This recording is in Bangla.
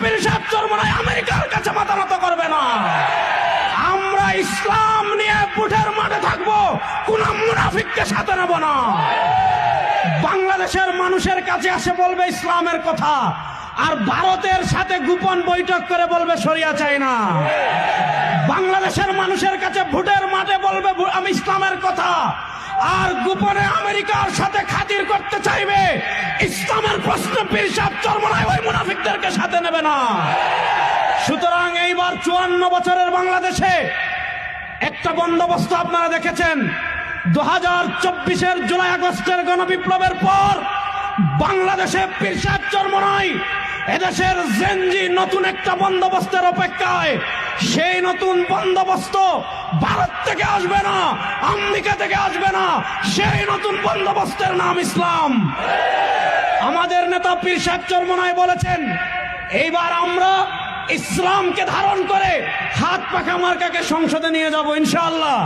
পীর সাহেব চরমনায় আমেরিকার কাছে মাথা নত করবে না। আমরা ইসলাম নিয়ে বুটের মাঠে থাকব, কোন মুনাফিককে সাথে নেব না। বাংলাদেশের মানুষের কাছে আসে বলবে ইসলামের কথা, আর ভারতের সাথে গোপন বৈঠক করে বলবে সরিয়া চাই না। বাংলাদেশের মানুষের কাছে ভোটের মাঠে বলবে আমি ইসলামের কথা, আর গোপনে আমেরিকার সাথে খাতির করতে চাইবে। ইসলামের প্রশ্ন পীর সাহেব চরমনায় ওই মুনাফিকদেরকে নেবে না। সুতরাং এইবার চুয়ান্ন বছরের বাংলাদেশে একটা বন্দোবস্ত আপনারা দেখেছেন। দু হাজার চব্বিশের জুলাই আগস্টের গণবিপ্লবের পর বাংলাদেশে পিরসাদ জন্ম নয় এদেশের জেনজি নতুন একটা বন্দোবস্তের অপেক্ষায়। সেই নতুন বন্দোবস্ত ভারত থেকে আসবে না, আমেরিকা থেকে আসবে না। সেই নতুন বন্দোবস্তের নাম ইসলাম। আমাদের নেতা পীর সাহেব চরমনায় বলেছেন। এইবার আমরা ইসলামকে ধারণ করে হাত পাখা মার্কাকে সংসদে নিয়ে যাব ইনশাআল্লাহ।